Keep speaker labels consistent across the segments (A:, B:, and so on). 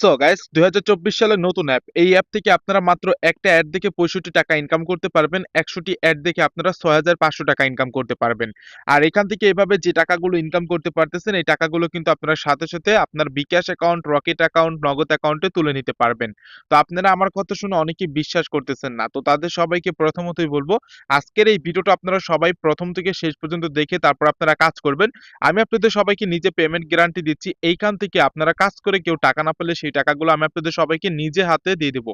A: So guys দুই সালের নতুন অ্যাপ এই অ্যাপ থেকে আপনারা মাত্র একটা অ্যাড দেখে পঁয়ষট্টি টাকা ইনকাম করতে পারবেন। একশোটি অ্যাড দেখে আপনারা ছয় হাজার পাঁচশো টাকা ইনকাম করতে পারবেন। আর এখান থেকে এভাবে যে টাকাগুলো ইনকাম করতে পারতেছেন, এই টাকাগুলো কিন্তু আপনারা সাথে সাথে আপনার বিকাশ অ্যাকাউন্ট রকেট অ্যাকাউন্ট নগদ অ্যাকাউন্টে তুলে নিতে পারবেন। তো আপনারা আমার কথা শুনে অনেকেই বিশ্বাস করতেছেন না। তো তাদের সবাইকে প্রথমতই বলব, আজকের এই ভিডিওটা আপনারা সবাই প্রথম থেকে শেষ পর্যন্ত দেখে তারপর আপনারা কাজ করবেন। আমি আপনাদের সবাইকে নিজে পেমেন্ট গ্যারান্টি দিচ্ছি। এইখান থেকে আপনারা কাজ করে কেউ টাকা না পেলে সেই টাকাগুলো আমি আপনাদের সবাইকে নিজে হাতে দিয়ে দেবো।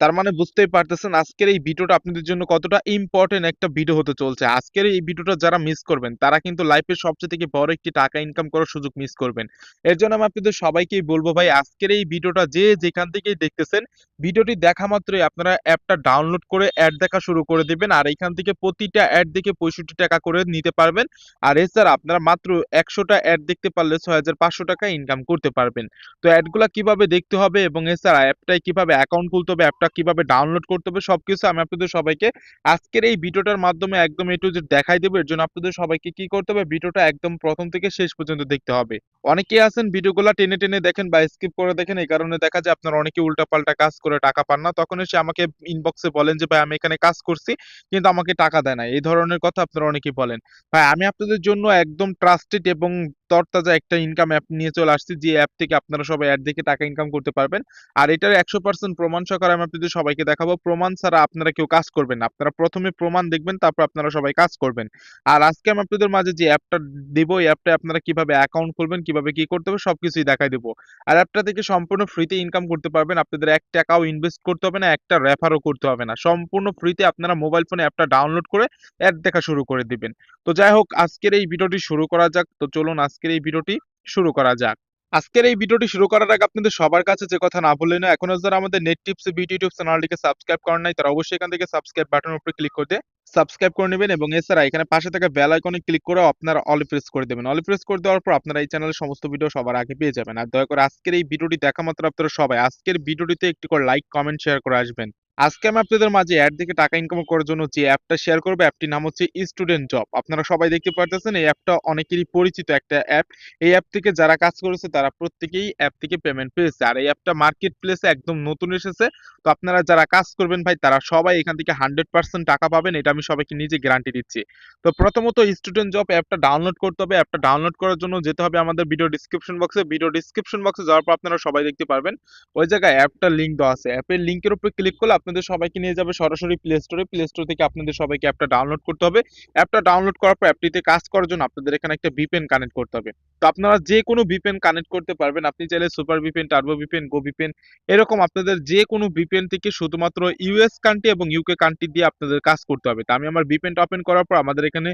A: তার মানে বুঝতেই পারতেছেন আজকের এই ভিডিওটা আপনাদের জন্য কতটা ইম্পর্টেন্ট একটা ভিডিও হতে চলছে। আজকের এই ভিডিওটা যারা মিস করবেন, তারা কিন্তু লাইফের সবচেয়ে থেকে বড় একটি টাকা ইনকাম করার সুযোগ মিস করবেন। এর জন্য আমি আপনাদের সবাইকেই বলব ভাই, আজকের এই ভিডিওটা যে যেখান থেকেই দেখতেছেন, ভিডিওটি দেখা মাত্রই আপনারা অ্যাপটা ডাউনলোড করে অ্যাড দেখা শুরু করে দেবেন আর এখান থেকে প্রতিটা অ্যাড দেখে পঁয়ষট্টি টাকা করে নিতে পারবেন। আর এছাড়া আপনারা মাত্র একশোটা অ্যাড দেখতে পারলে ছয় হাজার পাঁচশো টাকা ইনকাম করতে পারবেন। তো অ্যাডগুলা কীভাবে দেখতে হবে এবং এছাড়া অ্যাপটায় কীভাবে অ্যাকাউন্ট খুলতে হবে অ্যাপটা কীভাবে ডাউনলোড করতে হবে সবকিছু আমি আপনাদের সবাইকে আজকের এই ভিডিওটার মাধ্যমে একদম এটু যে দেখাই দেবো। এর জন্য আপনাদের সবাইকে কি করতে হবে? ভিডিওটা একদম প্রথম থেকে শেষ পর্যন্ত দেখতে হবে। অনেকেই আছেন ভিডিওগুলো টেনে টেনে দেখেন বা স্কিপ করে দেখেন, এই কারণে দেখা যায় আপনার অনেকে উল্টাপাল্টা কাজ করে টাকা পান না। তখন এসে আমাকে ইনবক্সে বলেন যে, ভাই, আমি এখানে কাজ করছি, কিন্তু আমাকে টাকা দেয় না। এই ধরনের কথা আপনারা অনেকেই বলেন। ভাই, আমি আপনাদের জন্য একদম ট্রাস্টেড এবং তরতাজা একটা ইনকাম অ্যাপ নিয়ে চলে আসছি, যে অ্যাপ থেকে আপনারা সবাই অ্যাড দেখে টাকা ইনকাম করতে পারবেন। আর এটার একশো পার্সেন্ট প্রমাণ সহকারে আমি আপনাদের সবাইকে দেখাবো, প্রমাণ ছাড়া আপনারা কেউ কাজ করবেন না। আপনারা প্রথমে প্রমাণ দেখবেন, তারপর আপনারা সবাই কাজ করবেন। আর আজকে আমি আপনাদের মাঝে যে অ্যাপটা দেবো, এই অ্যাপটা আপনারা কীভাবে অ্যাকাউন্ট খুলবেন, কীভাবে কি করতে হবে, সবকিছুই দেখাই দেবো। আর অ্যাপটা থেকে সম্পূর্ণ ফ্রিতে ইনকাম করতে পারবেন। আপনাদের এক টাকাও ইনভেস্ট করতে হবে না, একটা রেফারও করতে হবে না। সম্পূর্ণ ফ্রিতে আপনারা মোবাইল ফোনে অ্যাপটা ডাউনলোড করে অ্যাড দেখা শুরু করে দিবেন। তো যাই হোক, আজকের এই ভিডিওটি শুরু করা যাক। তো চলুন আজকের এই ভিডিওটি শুরু করা যাক। আজকের এই ভিডিওটি শুরু করার আগে আপনাদের সবার কাছে যে কথা না বললেই না এখনও যারা আমাদের নেট টিপস বিটি টিপস চ্যানেলটিকে সাবস্ক্রাইব করেন নাই, তারা অবশ্যই এখান থেকে সাবস্ক্রাইব বাটনের উপরে ক্লিক করে সাবস্ক্রাইব করে নেবেন এবং এছাড়া এখানে পাশে থাকা বেল আইকনে ক্লিক করে আপনারা অল প্রেস করে দেবেন। অল প্রেস করে দেওয়ার পর আপনারা এই চ্যানেলের সমস্ত ভিডিও সবার আগে পেয়ে যাবেন। আর দয়া করে আজকের এই ভিডিওটি দেখা মাত্র আপনারা সবাই আজকের ভিডিওটিতে একটি করে লাইক, কমেন্ট, শেয়ার করে আসবেন। আজকে আমি আপনাদের মাঝে অ্যাড থেকে টাকা ইনকাম করার জন্য যে অ্যাপটা শেয়ার করব অ্যাপটির নাম হচ্ছে স্টুডেন্ট জব আপনারা সবাই দেখতে পারতেছেন, এই অ্যাপটা অনেকেরই পরিচিত একটা অ্যাপ এই অ্যাপ থেকে যারা কাজ করেছে, তারা প্রত্যেকেই অ্যাপ থেকে পেমেন্ট পেয়েছে। আর এই অ্যাপটা মার্কেট প্লেসে একদম নতুন এসেছে। তো আপনারা যারা কাজ করবেন ভাই, তারা সবাই এখান থেকে হান্ড্রেড পার্সেন্ট টাকা পাবেন, এটা আমি সবাইকে নিজে গ্যারান্টি দিচ্ছি। তো প্রথমত স্টুডেন্ট জব অ্যাপটা ডাউনলোড করতে হবে। অ্যাপটা ডাউনলোড করার জন্য যেতে হবে আমাদের ভিডিও ডিসক্রিপশন বক্সে ভিডিও ডিসক্রিপশন বক্সে যাওয়ার পর আপনারা সবাই দেখতে পারবেন। ওই জায়গায় অ্যাপটা লিঙ্ক দেওয়া আছে। অ্যাপের লিঙ্কের উপরে ক্লিক করলে আপনাদের সবাইকে নিয়ে যাবে সরাসরি প্লে স্টোরে প্লে স্টোর থেকে আপনাদের সবাইকে অ্যাপটা ডাউনলোড করতে হবে। অ্যাপটা ডাউনলোড করার পর অ্যাপটিতে কাজ করার জন্য আপনাদের এখানে একটা ভিপিএন কানেক্ট করতে হবে। তো আপনারা যে কোনো ভিপিএন কানেক্ট করতে পারবেন। আপনি চাইলে super VPN turbo VPN go VPN এরকম আপনাদের যে কোনো ভিপিএন থেকে শুধুমাত্র ইউএস কান্ট্রি এবং ইউকে কান্ট্রি দিয়ে আপনাদের কাজ করতে হবে। তো আমি আমার ভিপিএনটা ওপেন করার পর আমাদের এখানে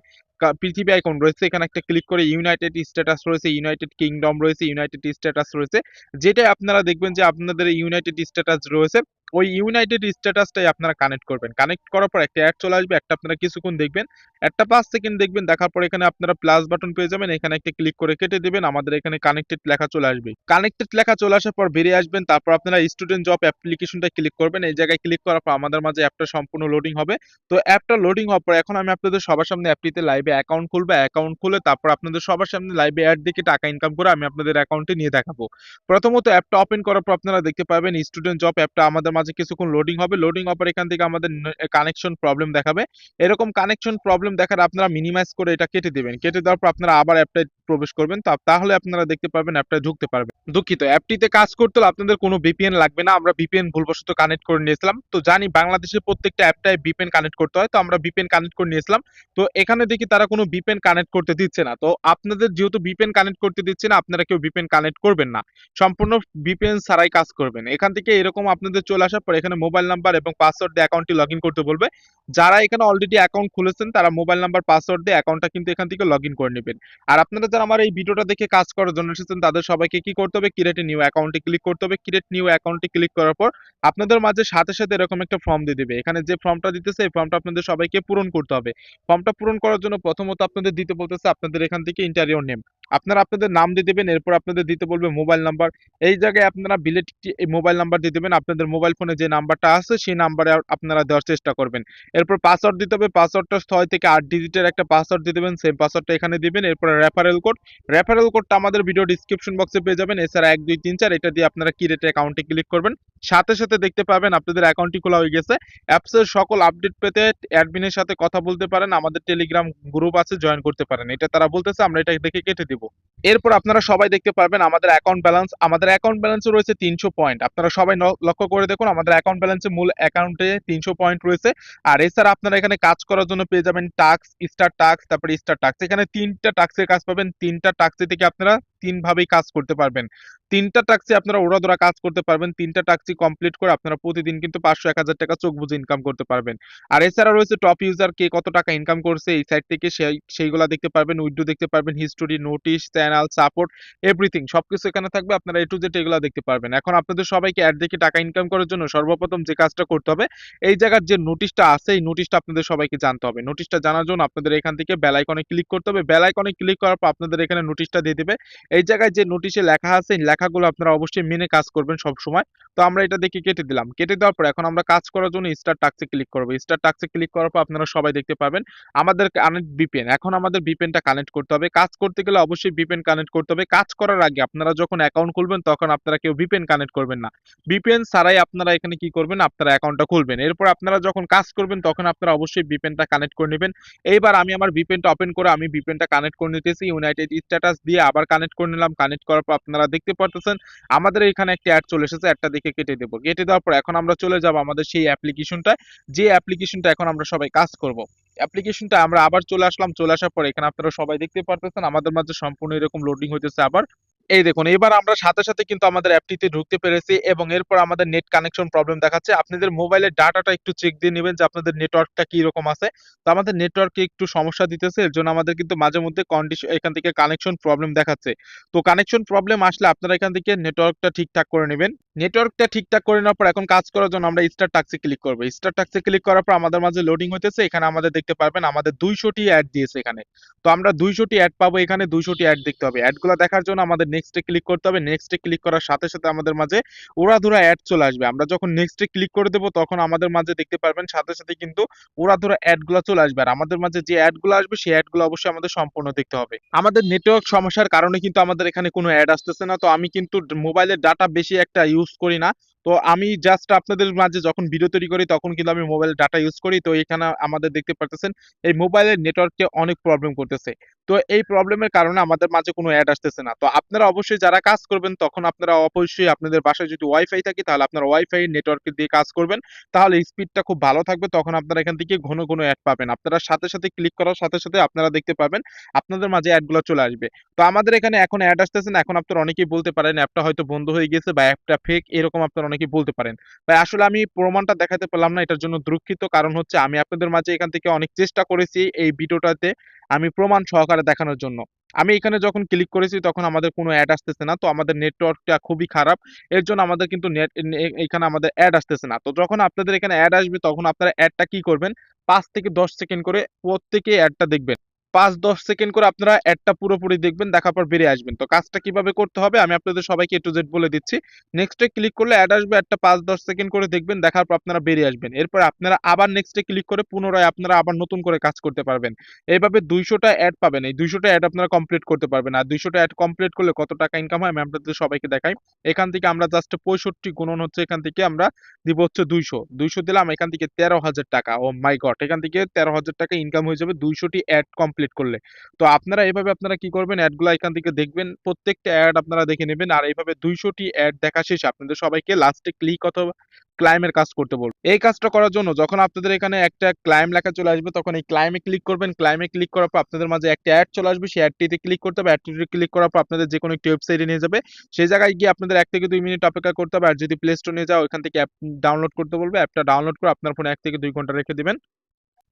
A: পৃথিবী আইকন রয়েছে। এখানে একটা ক্লিক করে ইউনাইটেড স্ট্যাটাস রয়েছে ইউনাইটেড কিংডম রয়েছে ইউনাইটেড স্ট্যাটাস রয়েছে। যেটাই আপনারা দেখবেন যে আপনাদের ইউনাইটেড স্ট্যাটাস রয়েছে। ওই ইউনাইটেড স্ট্যাটাসটাই আপনারা কানেক্ট করবেন। কানেক্ট করার পর একটা অ্যাড চলে আসবে, একটা আপনারা কিছুক্ষণ দেখবেন। একটা পাঁচ সেকেন্ড দেখবেন, দেখার পর এখানে আপনারা প্লাস বাটন পেয়ে যাবেন, এখানে একটা ক্লিক করে কেটে দেবেন, আমাদের এখানে কানেক্টেড লেখা চলে আসবে। কানেক্টেড লেখা চলে আসার পর বেরিয়ে আসবেন, তারপর আপনারা স্টুডেন্ট জব অ্যাপ্লিকেশনটা ক্লিক করবেন। এই জায়গায় ক্লিক করার পর আমাদের মাঝে অ্যাপটা সম্পূর্ণ লোডিং হবে। তো অ্যাপটা লোডিং হওয়ার পর এখন আমি আপনাদের সবার সামনে অ্যাপটিতে লাইভে অ্যাকাউন্ট খুলবো। অ্যাকাউন্ট খুলে তারপর আপনাদের সবার সামনে লাইভে অ্যাড দেখে টাকা ইনকাম করে আমি আপনাদের অ্যাকাউন্টে নিয়ে দেখাবো। প্রথমত অ্যাপটা ওপেন করার পর আপনারা দেখতে পাবেন স্টুডেন্ট জব অ্যাপটা আমাদের মাঝে কিছুক্ষণ লোডিং হবে লোডিং হওয়ার পর এখান থেকে আমাদের কানেকশন প্রবলেম দেখাবে। এরকম কানেকশন প্রবলেম দেখার আপনারা মিনিমাইজ করে এটা কেটে দেবেন। কেটে দেওয়ার পর আপনারা আবার অ্যাপটায় প্রবেশ করবেন তাহলে আপনারা দেখতে পারবেন অ্যাপটায় ঢুকতে পারবেন। দুঃখিত অ্যাপটিতে কাজ করতে হলে আপনাদের কোনো ভিপিএন লাগবে না, আমরা ভিপিএন ভুলবশত কানেক্ট করে নিয়েছিলাম। তো জানি বাংলাদেশের প্রত্যেকটা অ্যাপটায় ভিপিএন কানেক্ট করতে হয়, তো আমরা ভিপিএন কানেক্ট করে নিয়েছিলাম। তো এখানে দেখি তারা কোনো ভিপিএন কানেক্ট করতে দিচ্ছে না। তো আপনাদের যেহেতু ভিপিএন কানেক্ট করতে দিচ্ছে না, আপনারা কেউ ভিপিএন কানেক্ট করবেন না। সম্পূর্ণ ভিপিএন ছাড়াই কাজ করবেন। এখান থেকে এরকম আপনাদের চলে আসার পর এখানে মোবাইল নাম্বার এবং পাসওয়ার্ড দিয়ে অ্যাকাউন্টটি লগ করতে বলবে। যারা এখানে অলরেডি অ্যাকাউন্ট খুলেছেন, তারা মোবাইল নাম্বার পাসওয়ার্ড দিয়ে অ্যাকাউন্টটা কিন্তু এখান থেকে লগ করে নেবেন। আর আপনারা যারা আমার এই ভিডিওটা দেখে কাজ করার জন্য এসেছেন, তাদের সবাইকে কি করতে হবে? ক্রিয়েট নিউ অ্যাকাউন্টে ক্লিক করতে হবে। ক্রিয়েট নিউ অ্যাকাউন্টে ক্লিক করার পর আপনাদের মাঝে সাথে সাথে এরকম একটা ফর্ম দিয়ে দিবে। এখানে যে ফর্মটা দিতেছে, এই ফর্মটা আপনাদের সবাইকে পূরণ করতে হবে। ফর্মটা পূরণ করার জন্য প্রথমত আপনাদের দিতে বলতেছে আপনাদের এখান থেকে ইন্টারিয়র নেম আপনারা আপনাদের নাম দিয়ে দেবেন, এরপর আপনাদের দিতে বলবে মোবাইল নাম্বার এই জায়গায় আপনারা বিলেট মোবাইল নাম্বার দিয়ে দেবেন। আপনাদের মোবাইল ফোনে যে নাম্বারটা আছে, সেই নাম্বারে আপনারা দেওয়ার চেষ্টা করবেন। এরপর পাসওয়ার্ড দিতে হবে। পাসওয়ার্ডটা ছয় থেকে আট ডিজিটের একটা পাসওয়ার্ড দিয়ে দেবেন। সেম পাসওয়ার্ডটা এখানে দিবেন। এরপর রেফারেল কোড রেফারেল কোডটা আমাদের ভিডিও ডিসক্রিপশন বক্সে পেয়ে যাবেন। এছাড়া এক, দুই, তিন, চার, এটা দিয়ে আপনারা কি রেটে অ্যাকাউন্টে ক্লিক করবেন। সাথে সাথে দেখতে পাবেন আপনাদের অ্যাকাউন্টটি খোলা হয়ে গেছে। অ্যাপসের সকল আপডেট পেতে অ্যাডমিনের সাথে কথা বলতে পারেন, আমাদের টেলিগ্রাম গ্রুপ আছে জয়েন করতে পারেন। এটা তারা বলতেছে, আমরা এটা দেখে কেটে দিব। এরপর আপনারা সবাই দেখতে পারবেন, আমাদের অ্যাকাউন্ট ব্যালেন্স আমাদের অ্যাকাউন্ট ব্যালেন্সে রয়েছে তিনশো পয়েন্ট আপনারা সবাই লক্ষ্য করে দেখুন, আমাদের অ্যাকাউন্ট ব্যালেন্সে মূল অ্যাকাউন্টে তিনশো পয়েন্ট রয়েছে। আর এছাড়া আপনারা এখানে কাজ করার জন্য পেয়ে যাবেন টাক্স স্টার টাক্স তারপরে স্টার টাক্স এখানে তিনটা টাক্সের কাজ পাবেন তিনটা টাক্সে থেকে আপনারা তিন ভাবেই কাজ করতে পারবেন। তিনটা টাক্সি আপনারা ওরা ওড়াদোড়া কাজ করতে পারবেন, তিনটা টাক্সি কমপ্লিট করে আপনারা প্রতিদিন কিন্তু পাঁচশো, এক হাজার টাকা চোখ বুঝে ইনকাম করতে পারবেন। আর এছাড়া রয়েছে টপ ইউজার কে কত টাকা ইনকাম করছে, এই সাইট থেকে সেই, সেইগুলা দেখতে পারবেন, উইডো দেখতে পারবেন history notice channel support everything সবকিছু এখানে থাকবে, আপনারা এ টু জেড এগুলো দেখতে পারবেন। এখন আপনাদের সবাইকে অ্যাড দেখে টাকা ইনকাম করার জন্য সর্বপ্রথম যে কাজটা করতে হবে, এই জায়গার যে নোটিশটা আছে, এই নোটিশটা আপনাদের সবাইকে জানতে হবে। নোটিশটা জানার জন্য আপনাদের এখান থেকে বেল আইকনে ক্লিক করতে হবে। বেল আইকনে ক্লিক করার পর আপনাদের এখানে নোটিশটা দিয়ে দিবে। এই জায়গায় যে নোটিশে লেখা আছে লেখাগুলো আপনারা অবশ্যই মেনে কাজ করবেন সব সময় তো আমরা এটা দেখে কেটে দিলাম। কেটে দেওয়ার পর এখন আমরা কাজ করার জন্য স্টার টাক্সে ক্লিক করব। স্টার টাক্সে ক্লিক করার পর আপনারা সবাই দেখতে পাবেন, আমাদের কানেক্ট বিপিএন এখন আমাদের বিপিএনটা কানেক্ট করতে হবে। কাজ করতে গেলে অবশ্যই বিপিএন কানেক্ট করতে হবে। কাজ করার আগে আপনারা যখন অ্যাকাউন্ট খুলবেন, তখন আপনারা কেউ বিপিএন কানেক্ট করবেন না। বিপিএন ছাড়াই আপনারা এখানে কি করবেন? আপনারা অ্যাকাউন্টটা খুলবেন। এরপর আপনারা যখন কাজ করবেন, তখন আপনারা অবশ্যই বিপিএনটা কানেক্ট করে নেবেন। এইবার আমি আমার বিপিএনটা ওপেন করে আমি বিপিএনটা কানেক্ট করে নিতেছি। ইউনাইটেড স্ট্যাটাস দিয়ে আবার কানেক্ট করে নিলাম কানেক্ট করার পর আপনারা দেখতে পারতেছেন আমাদের এখানে একটা অ্যাড চলে এসেছে অ্যাডটা দেখে কেটে দেবো। কেটে দেওয়ার পর এখন আমরা চলে যাব আমাদের সেই অ্যাপ্লিকেশনটায় যে অ্যাপ্লিকেশনটা এখন আমরা সবাই কাজ করব অ্যাপ্লিকেশনটা আমরা আবার চলে আসলাম। চলে আসার পর এখানে আপনারা সবাই দেখতে পারতেছেন, আমাদের মাঝে সম্পূর্ণ এরকম লোডিং হইতেছে আবার। এই দেখুন, এবার আমরা সাথে সাথে কিন্তু আমাদের অ্যাপটিতে ঢুকতে পেরেছি এবং এরপর আমাদের নেট কানেকশন প্রবলেম দেখাচ্ছে। আপনাদের মোবাইলের ডাটাটা একটু চেক দিয়ে নেবেন যে আপনাদের নেটওয়ার্কটা কি রকম আছে। তো আমাদের নেটওয়ার্কে একটু সমস্যা দিতেছে, এর জন্য আমাদের কিন্তু মাঝে মধ্যে কন্ডিশন এখান থেকে কানেকশন প্রবলেম দেখাচ্ছে। তো কানেকশন প্রবলেম আসলে আপনারা এখান থেকে নেটওয়ার্কটা ঠিকঠাক করে নেবেন। নেটওয়ার্কটা ঠিকঠাক করে নেওয়ার পর এখন কাজ করার জন্য আমরা স্টার টাক্সে ক্লিক করব। স্টার টাক্সে ক্লিক করার পর আমাদের মাঝে লোডিং হইতেছে, এখানে আমাদের দেখতে পারবেন আমাদের দুইশোটি অ্যাড দিয়েছে এখানে। তো আমরা দুইশোটি অ্যাড পাবো, এখানে দুইশোটি অ্যাড দেখতে হবে। অ্যাডগুলো দেখার জন্য আমাদের নেক্সটে ক্লিক করতে হবে। নেক্সটে ক্লিক করার সাথে সাথে আমাদের মাঝে ওড়াধুরা অ্যাড চলে আসবে। আমরা যখন নেক্সটে ক্লিক করে দেবো, তখন আমাদের মাঝে দেখতে পারবেন সাথে সাথে কিন্তু ওড়াধুরা অ্যাডগুলো চলে আসবে। আর আমাদের মাঝে যে অ্যাডগুলো আসবে, সেই অ্যাডগুলো অবশ্যই আমাদের সম্পূর্ণ দেখতে হবে। আমাদের নেটওয়ার্ক সমস্যার কারণে কিন্তু আমাদের এখানে কোনো অ্যাড আসতেছে না। তো আমি কিন্তু মোবাইলের ডাটা বেশি একটা ইউজ করি না। তো আমি জাস্ট আপনাদের মাঝে যখন ভিডিও তৈরি করি, তখন কিন্তু আমি মোবাইলের ডাটা ইউজ করি। তো এখানে আমাদের দেখতে পারতেছেন, এই মোবাইলের নেটওয়ার্কে অনেক প্রবলেম করতেছে। তো এই প্রবলেমের কারণে আমাদের মাঝে কোনো অ্যাড আসতেছে না। তো আপনারা অবশ্যই যারা কাজ করবেন, তখন আপনারা অবশ্যই আপনাদের বাসায় যদি ওয়াইফাই থাকে, তাহলে আপনারা ওয়াইফাই নেটওয়ার্ক দিয়ে কাজ করবেন। তাহলে স্পিডটা খুব ভালো থাকবে, তখন আপনারা এখান থেকে ঘন ঘন অ্যাড পাবেন। আপনারা সাথে সাথে ক্লিক করার সাথে সাথে আপনারা দেখতে পাবেন, আপনাদের মাঝে অ্যাডগুলো চলে আসবে। তো আমাদের এখানে এখন অ্যাড আসতেছে না, এখন আপনারা অনেকেই বলতে পারেন অ্যাপটা হয়তো বন্ধ হয়ে গেছে বা অ্যাপটা ফেক এরকম আপনারা অনেকেই বলতে পারেন। ভাই, আসলে আমি প্রমাণটা দেখাতে পারলাম না, এটার জন্য দুঃখিত। কারণ হচ্ছে আমি আপনাদের মাঝে এখান থেকে অনেক চেষ্টা করেছি এই ভিডিওটাতে আমি প্রমাণ সহকারে দেখানোর জন্য। আমি এখানে যখন ক্লিক করেছি তখন আমাদের কোনো অ্যাড আসতেছে না, তো আমাদের নেটওয়ার্কটা খুবই খারাপ। এর জন্য আমাদের কিন্তু নেট এখানে আমাদের অ্যাড আসতেছে না। তো যখন আপনাদের এখানে অ্যাড আসবে তখন আপনারা অ্যাডটা কি করবেন? পাঁচ থেকে দশ সেকেন্ড করে প্রত্যেকে অ্যাডটা দেখবেন। পাঁচ, দশ সেকেন্ড করে আপনারা অ্যাডটা পুরোপুরি দেখবেন, দেখার পর বেরিয়ে আসবেন। তো কাজটা কীভাবে করতে হবে, আমি আপনাদের সবাইকে টু জেড বলে দিচ্ছি। নেক্সটে ক্লিক করলে অ্যাড আসবে একটা পাঁচ, দশ সেকেন্ড করে দেখবেন, দেখার পর আপনারা বেরিয়ে আসবেন। এরপর আপনারা আবার নেক্সটে ক্লিক করে পুনরায় আপনারা আবার নতুন করে কাজ করতে পারবেন। এইভাবে দুইশোটা অ্যাড পাবেন। এই দুইশোটা অ্যাড আপনারা কমপ্লিট করতে পারবেন। আর দুইশোটা অ্যাড কমপ্লিট করলে কত টাকা ইনকাম হয়, আমি আপনাদের সবাইকে দেখাই। এখান থেকে আমরা জাস্ট পঁয়ষট্টি গুণন হচ্ছে, এখান থেকে আমরা দিব হচ্ছে দুইশো। দুইশো দিলাম, এখান থেকে তেরো হাজার টাকা। ও মাই গড এখান থেকে তেরো হাজার টাকা ইনকাম হয়ে যাবে। দুইশোটি অ্যাড কমপ্লিট করলে। তো আপনারা এইভাবে আপনারা কি করবেন? অ্যাডগুলো এখান থেকে দেখবেন, প্রত্যেকটা অ্যাড আপনারা দেখে নেবেন, আর এইভাবে দুইশোটি অ্যাড দেখা শেষে আপনাদের সবাইকে লাস্টে ক্লিক অথবা ক্লাইমের কাজ করতে বলব। এই কাজটা করার জন্য যখন আপনাদের এখানে একটা ক্লাইম লেখা চলে আসবে, তখন এই ক্লাইমে ক্লিক করবেন। ক্লাইমে ক্লিক করার পর আপনাদের মাঝে একটা অ্যাড চলে আসবে। সেই অ্যাডটিতে ক্লিক করতে হবে। অ্যাডটিতে ক্লিক করার পর আপনাদের যে কোনো একটি ওয়েবসাইটে নিয়ে যাবে। সেই জায়গায় গিয়ে আপনাদের এক থেকে দুই মিনিট অপেক্ষা করতে হবে। আর যদি প্লে স্টোর নিয়ে যাও ওইখান থেকে অ্যাপ ডাউনলোড করতে বলবে। অ্যাপটা ডাউনলোড করে আপনার ফোনে এক থেকে দুই ঘণ্টা রেখে দিবেন।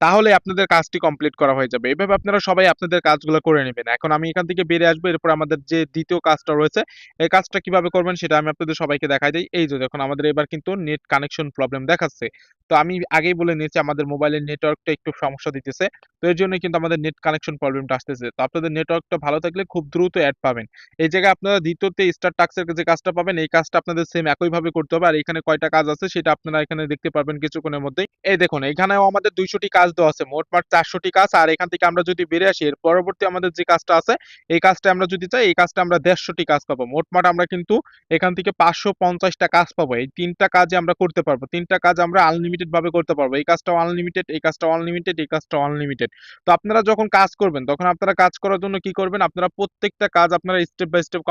A: তাহলে আপনাদের কাজটি কমপ্লিট করা হয়ে যাবে। এভাবে আপনারা সবাই আপনাদের কাজগুলো করে নেবেন। এখন আমি এখান থেকে বেরিয়ে আসব। এরপর আমাদের যে দ্বিতীয় কাজটা রয়েছে, এই কাজটা কীভাবে করবেন সেটা আমি আপনাদের সবাইকে দেখাই দিই। এই যে দেখুন, আমাদের এবার কিন্তু নেট কানেকশন প্রবলেম দেখাচ্ছে। তো আমি আগেই বলে নিয়েছি, আমাদের মোবাইলের নেটওয়ার্কটা একটু সমস্যা দিতেছে। তো এর জন্য কিন্তু আমাদের নেট কানেকশন প্রবলেমটা আসতেছে। তো আপনাদের নেটওয়ার্কটা ভালো থাকলে খুব দ্রুত অ্যাড পাবেন। এই জায়গায় আপনারা দ্বিতীয়তে স্টার টাক্সের যে কাজটা পাবেন, এই কাজটা আপনাদের সেম একইভাবে করতে হবে। আর এখানে কয়টা কাজ আছে, সেটা আপনারা এখানে দেখতে পারবেন কিছুক্ষণের মধ্যেই। এই দেখুন, এখানেও আমাদের দুইশোটি কাজ দেওয়া আছে। মোটমাট চারশোটি কাজ, আর এখান থেকে আমরা যদি বেরিয়ে আসি, এর পরবর্তী আমাদের যে কাজটা আছে, এই কাজটা আমরা যদি চাই, এই কাজটা আমরা দেড়শোটি কাজ পাবো। মোটমাট আমরা কিন্তু এখান থেকে পাঁচশো পঞ্চাশটা কাজ পাবো। এই তিনটা কাজে আমরা করতে পারব। তিনটা কাজ আমরা আনলিমিটেড ভাবে করতে পারব। এই কাজটাও আনলিমিটেড এই কাজটাও আনলিমিটেড এই কাজটাও আনলিমিটেড তো আপনারা যখন কাজ করবেন, তখন আপনারা কাজ করার জন্য কি করবেন? আপনারা প্রত্যেকটা কাজ আপনারা স্টেপ বাই স্টেপ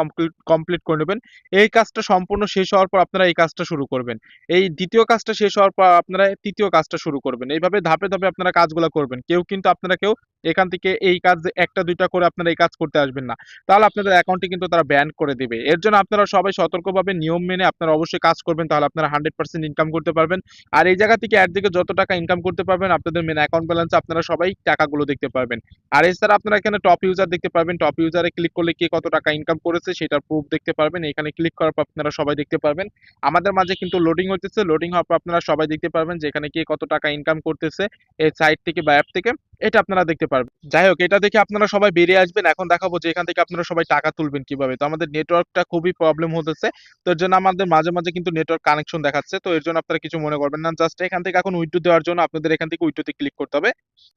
A: কমপ্লিট করে নেবেন। এই কাজটা সম্পূর্ণ শেষ হওয়ার পর আপনারা এই কাজটা শুরু করবেন। এই দ্বিতীয় কাজটা শেষ হওয়ার পর আপনারা তৃতীয় কাজটা শুরু করবেন। এইভাবে ধাপে ধাপে আপনারা কাজগুলো করবেন। কেউ কিন্তু আপনারা কেউ এখান থেকে এই কাজ একটা, দুইটা করে আপনারা এই কাজ করতে আসবেন না। তাহলে আপনাদের অ্যাকাউন্টে কিন্তু তারা ব্যান করে দিবে। এর জন্য আপনারা সবাই সতর্কভাবে নিয়ম মেনে আপনারা অবশ্যই কাজ করবেন, তাহলে আপনারা হান্ড্রেড পার্সেন্ট ইনকাম করতে পারবেন। আর এই জায়গা থেকে অ্যাড থেকে যত টাকা ইনকাম করতে পারবেন, আপনাদের মেন অ্যাকাউন্ট ব্যালেন্স আপনারা সবাই টাকাগুলো দেখতে পারবেন। আর এছাড়া আপনারা এখানে টপ ইউজার দেখতে পারবেন। টপ ইউজারে ক্লিক করলে কে কত টাকা ইনকাম করেছে সেটার প্রুফ দেখতে পারবেন। এখানে ক্লিক করার পর আপনারা সবাই দেখতে পারবেন। আমাদের মাঝে কিন্তু লোডিং হতেছে লোডিং হওয়ার পর আপনারা সবাই দেখতে পারবেন যে এখানে কে কত টাকা ইনকাম করতেছে সাইট থেকে বা অ্যাপ থেকে, এটা আপনারা দেখতে পারবেন। যাই হোক, এটা দেখে আপনারা সবাই বেরিয়ে আসবেন। এখন দেখাবো যে এখান থেকে আপনারা সবাই টাকা তুলবেন কীভাবে। তো আমাদের নেটওয়ার্কটা খুবই প্রবলেম হতেছে। তো এর জন্য আমাদের মাঝে মাঝে কিন্তু নেটওয়ার্ক কানেকশন দেখাচ্ছে। তো এর জন্য আপনারা কিছু মনে করবেন না। জাস্ট এখান থেকে এখন উইড্রো দেওয়ার জন্য আপনাদের এখান থেকে উইড্রোতে ক্লিক করতে হবে।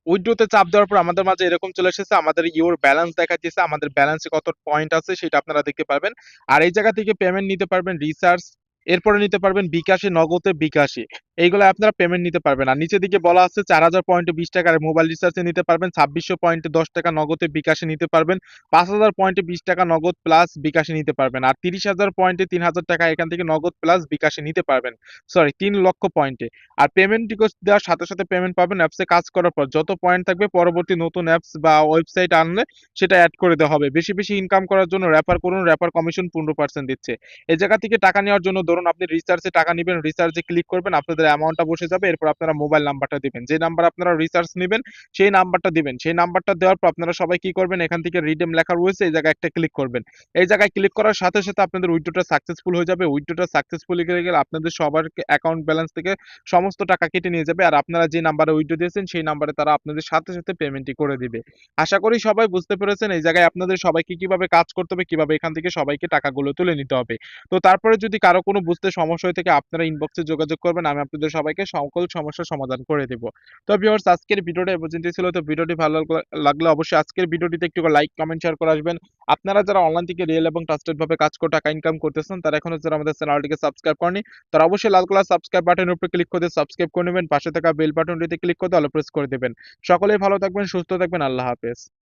A: উইড্রোতে চাপ দেওয়ার পর আমাদের মাঝে এরকম চলে এসেছে। আমাদের ইওর ব্যালেন্স দেখাচ্ছে আমাদের ব্যালেন্সে কত পয়েন্ট আছে সেটা আপনারা দেখতে পারবেন। আর এই জায়গা থেকে পেমেন্ট নিতে পারবেন রিসার্চ এরপরে নিতে পারবেন বিকাশে, নগদে বিকাশে। এইগুলো আপনারা পেমেন্ট নিতে পারবেন। আর নিচে দিকে বলা আছে চার হাজার পয়েন্টে বিশ টাকার মোবাইল রিচার্জে নিতে পারবেন, ছাব্বিশশো পয়েন্টে দশ টাকা নগদে বিকাশে নিতে পারবেন, পাঁচ হাজার পয়েন্টে বিশ টাকা নগদ প্লাস বিকাশে নিতে পারবেন, আর তিরিশ হাজার পয়েন্টে তিন হাজার টাকা এখান থেকে নগদ প্লাস বিকাশে নিতে পারবেন। সরি তিন লক্ষ পয়েন্টে আর পেমেন্ট রিকোয়েস্ট দেওয়ার সাথে সাথে পেমেন্ট পাবেন অ্যাপসে কাজ করার পর। যত পয়েন্ট থাকবে পরবর্তী নতুন অ্যাপস বা ওয়েবসাইট আনলে সেটা অ্যাড করে দেওয়া হবে। বেশি বেশি ইনকাম করার জন্য রেফার করুন রেফার কমিশন পনেরো পার্সেন্ট দিচ্ছে। এই জায়গা থেকে টাকা নেওয়ার জন্য ধরুন আপনি রিসার্চে টাকা নেবেন রিসার্চে ক্লিক করবেন, আপনাদের অ্যামাউন্টটা বসে যাবে, এরপর আপনারা মোবাইল নাম্বারটা দিবেন। যে নাম্বার আপনারা রিসার্চ নেবেন, সেই নাম্বারটা দিবেন। সেই নাম্বারটা দেওয়ার পর আপনারা সবাই কি করবেন, এখান থেকে রিডেম লেখা রয়েছে, এই জায়গায় একটা ক্লিক করবেন। এই জায়গায় ক্লিক করার সাথে সাথে আপনাদের উইড্রোটা সাকসেসফুল হয়ে যাবে। উইড্রোটা সাকসেসফুল হয়ে গেলে আপনাদের সবার অ্যাকাউন্ট ব্যালেন্স থেকে সমস্ত টাকা কেটে নিয়ে যাবে। আর আপনারা যে নাম্বারে উইড্রো দিয়েছেন, সেই নাম্বারে তারা আপনাদের সাথে সাথে পেমেন্টটি করে দিবে। আশা করি সবাই বুঝতে পেরেছেন, এই জায়গায় আপনাদের সবাইকে কীভাবে কাজ করতে হবে, কীভাবে এখান থেকে সবাইকে টাকাগুলো তুলে নিতে হবে। তো তারপরে যদি কারও কোনো বুঝতে সমস্যা হয়ে থাকে, আপনারা ইনবক্সে যোগাযোগ করবেন, আমি আপনাদের সবাইকে সকল সমস্যার সমাধান করে দেব। তো ভিউয়ার্স আজকের ভিডিওটা এ পর্যন্তই ছিল, তো ভিডিওটি ভালো লাগলে- অবশ্যই আজকের ভিডিওটিতে একটু লাইক কমেন্ট শেয়ার করে আসবেন। আপনারা যারা অনলাইন থেকে রিয়েল এবং ভাবে কাজ করে টাকা ইনকাম করতেছেন, তারা এখনও যারা আমাদের চ্যানেলটিকে সাবস্ক্রাইব করেনি, তারা অবশ্যই লাল কালার সাবস্ক্রাইব বাটনের উপরে ক্লিক করে সাবস্ক্রাইব করে নেবেন, পাশে থাকা বেল বাটনটিতে ক্লিক করে অল প্রেস করে দেবেন। সকলেই ভালো থাকবেন, সুস্থ থাকবেন, আল্লাহ হাফেজ।